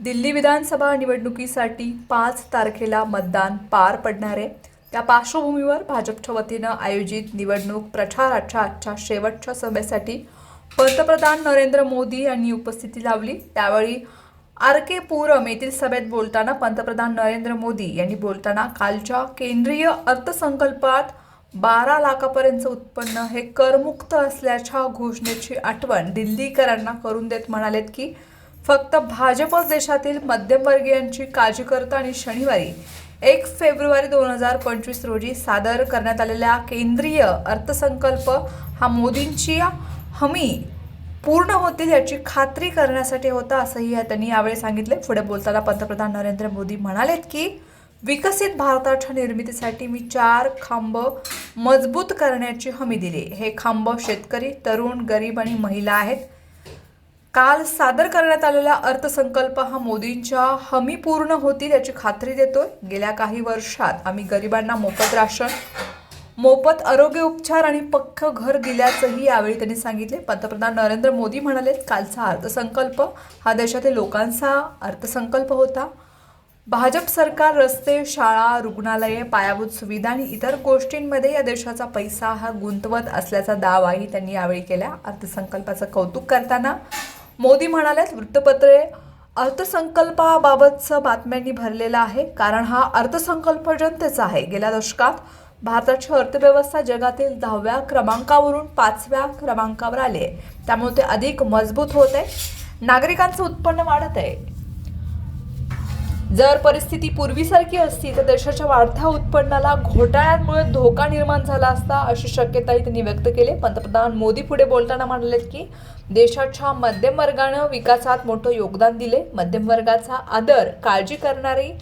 दिल्ली विधानसभा निवडणुकीसाठी पाच तारखेला मतदान पार पडणार आहे. त्या पार्श्वभूमीवर भाजपच्या वतीनं आयोजित निवडणूक प्रचाराच्या आजच्या शेवटच्या सभेसाठी पंतप्रधान नरेंद्र मोदी यांनी उपस्थिती लावली. त्यावेळी आर के पुरम येथील सभेत बोलताना पंतप्रधान नरेंद्र मोदी यांनी बोलताना कालच्या केंद्रीय अर्थसंकल्पात बारा लाखापर्यंत उत्पन्न हे करमुक्त असल्याच्या घोषणेची आठवण दिल्लीकरांना करून देत म्हणालेत की फक्त भाजपच देशातील मध्यमवर्गीयांची काळजी करतं आणि शनिवारी एक फेब्रुवारी दोन हजार पंचवीस रोजी सादर करण्यात आलेल्या केंद्रीय अर्थसंकल्प हा मोदींची हमी पूर्ण होतील याची खात्री करण्यासाठी होता असंही या- त्यांनी यावेळी सांगितले. पुढे बोलताना पंतप्रधान नरेंद्र मोदी म्हणालेत की विकसित भारताच्या निर्मितीसाठी मी चार खांब मजबूत करण्याची हमी दिली. हे खांब शेतकरी तरुण गरीब आणि महिला आहेत. काल सादर करण्यात आलेला अर्थसंकल्प हा मोदींच्या हमी पूर्ण होतील याची खात्री देतोय. गेल्या काही वर्षात आम्ही गरिबांना मोफत राशन मोफत आरोग्य उपचार आणि पक्क घर दिल्याचंही यावेळी त्यांनी सांगितले. पंतप्रधान नरेंद्र मोदी म्हणाले कालचा अर्थसंकल्प हा देशातील लोकांचा अर्थसंकल्प होता. भाजप सरकार रस्ते शाळा रुग्णालये पायाभूत सुविधा आणि इतर गोष्टींमध्ये या देशाचा पैसा हा गुंतवत असल्याचा दावाही त्यांनी यावेळी केला. अर्थसंकल्पाचं कौतुक करताना मोदी म्हणाले वृत्तपत्रे अर्थसंकल्पाबाबतचं बातम्यांनी भरलेलं आहे. कारण हा अर्थसंकल्प जनतेचा आहे. गेल्या दशकात भारताची अर्थव्यवस्था जगातील दहाव्या क्रमांकावरून पाचव्या क्रमांकावर आली आहे. त्यामुळे ते अधिक मजबूत होत आहे. नागरिकांचं उत्पन्न वाढत आहे. जर परिस्थिती पूर्वीसारखी असती तर देशाच्या वाढत्या उत्पन्नाला घोटाळ्यांमुळे धोका निर्माण झाला असता अशी शक्यताही त्यांनी व्यक्त केली. पंतप्रधान मोदी पुढे बोलताना म्हणाले की देशाच्या मध्यमवर्गानं विकासात मोठं योगदान दिले. मध्यमवर्गाचा आदर काळजी करणारी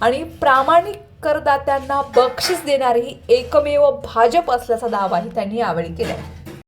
आणि प्रामाणिक करदात्यांना बक्षीस देणारी एकमेव भाजप असल्याचा दावाही त्यांनी यावेळी केला.